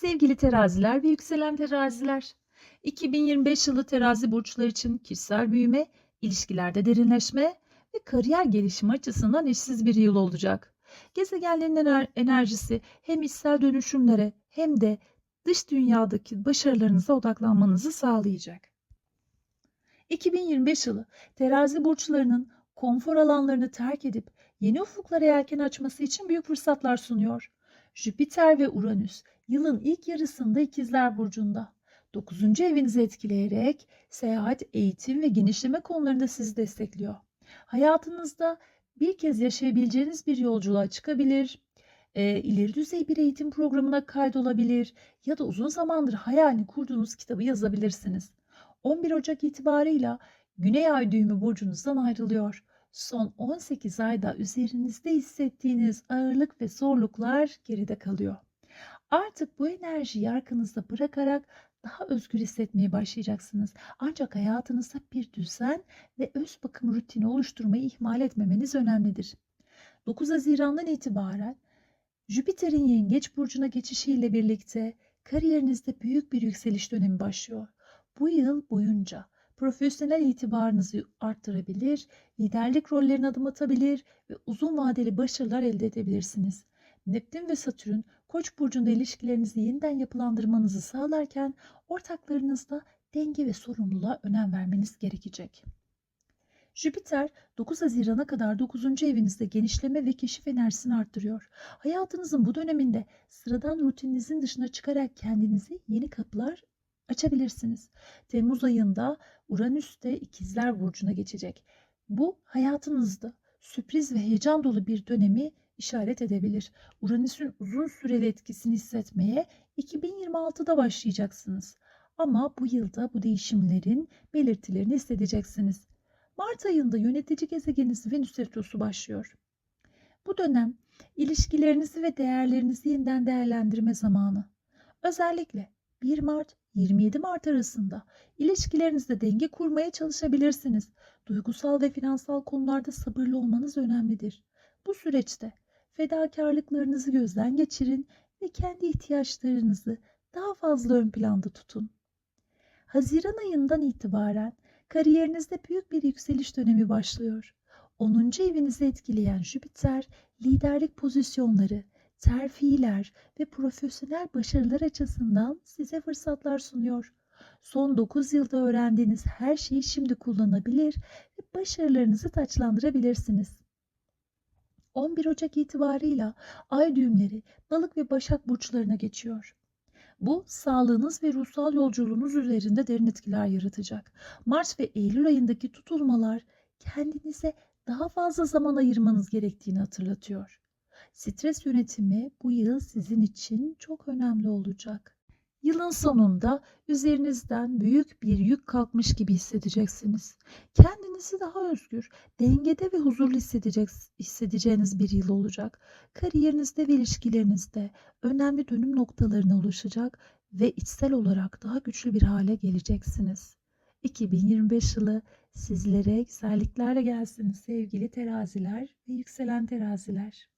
Sevgili teraziler ve yükselen teraziler, 2025 yılı terazi burçları için kişisel büyüme, ilişkilerde derinleşme ve kariyer gelişimi açısından eşsiz bir yıl olacak. Gezegenlerin ener- enerjisi hem içsel dönüşümlere hem de dış dünyadaki başarılarınıza odaklanmanızı sağlayacak. 2025 yılı terazi burçlarının konfor alanlarını terk edip yeni ufuklara yelken açması için büyük fırsatlar sunuyor. Jüpiter ve Uranüs yılın ilk yarısında ikizler burcunda. 9. evinizi etkileyerek seyahat, eğitim ve genişleme konularında sizi destekliyor. Hayatınızda bir kez yaşayabileceğiniz bir yolculuğa çıkabilir, e, ileri düzey bir eğitim programına kaydolabilir ya da uzun zamandır hayalini kurduğunuz kitabı yazabilirsiniz. 11 Ocak itibarıyla Güney Ay düğümü burcunuzdan ayrılıyor. Son 18 ayda üzerinizde hissettiğiniz ağırlık ve zorluklar geride kalıyor. Artık bu enerjiyi arkanızda bırakarak daha özgür hissetmeye başlayacaksınız. Ancak hayatınızda bir düzen ve öz bakım rutini oluşturmayı ihmal etmemeniz önemlidir. 9 Haziran'dan itibaren Jüpiter'in Yengeç burcuna geçişiyle birlikte kariyerinizde büyük bir yükseliş dönemi başlıyor. Bu yıl boyunca profesyonel itibarınızı arttırabilir, liderlik rollerine adım atabilir ve uzun vadeli başarılar elde edebilirsiniz. Neptün ve Satürn Koç burcunda ilişkilerinizi yeniden yapılandırmanızı sağlarken ortaklarınızda denge ve sorumluluğa önem vermeniz gerekecek. Jüpiter 9 Haziran'a kadar 9. evinizde genişleme ve keşif enerjisini arttırıyor. Hayatınızın bu döneminde sıradan rutininizin dışına çıkarak kendinize yeni kapılar açabilirsiniz. Temmuz ayında Uranüs de İkizler burcuna geçecek. Bu hayatınızda sürpriz ve heyecan dolu bir dönemi işaret edebilir. Uranüs'ün uzun süreli etkisini hissetmeye 2026'da başlayacaksınız. Ama bu yılda bu değişimlerin belirtilerini hissedeceksiniz. Mart ayında yönetici gezegeniniz Venüs Retrosu başlıyor. Bu dönem ilişkilerinizi ve değerlerinizi yeniden değerlendirme zamanı. Özellikle 1 Mart 27 Mart arasında ilişkilerinizde denge kurmaya çalışabilirsiniz. Duygusal ve finansal konularda sabırlı olmanız önemlidir. Bu süreçte fedakarlıklarınızı gözden geçirin ve kendi ihtiyaçlarınızı daha fazla ön planda tutun. Haziran ayından itibaren kariyerinizde büyük bir yükseliş dönemi başlıyor. 10. evinizi etkileyen Jüpiter, liderlik pozisyonları, terfiler ve profesyonel başarılar açısından size fırsatlar sunuyor. Son 9 yılda öğrendiğiniz her şeyi şimdi kullanabilir ve başarılarınızı taçlandırabilirsiniz. 11 Ocak itibarıyla ay düğümleri balık ve başak burçlarına geçiyor. Bu sağlığınız ve ruhsal yolculuğunuz üzerinde derin etkiler yaratacak. Mart ve Eylül ayındaki tutulmalar kendinize daha fazla zaman ayırmanız gerektiğini hatırlatıyor. Stres yönetimi bu yıl sizin için çok önemli olacak. Yılın sonunda üzerinizden büyük bir yük kalkmış gibi hissedeceksiniz. Kendinizi daha özgür, dengede ve huzurlu hissedeceğiniz bir yıl olacak. Kariyerinizde ve ilişkilerinizde önemli dönüm noktalarına ulaşacak ve içsel olarak daha güçlü bir hale geleceksiniz. 2025 yılı sizlere güzelliklerle gelsin sevgili teraziler ve yükselen teraziler.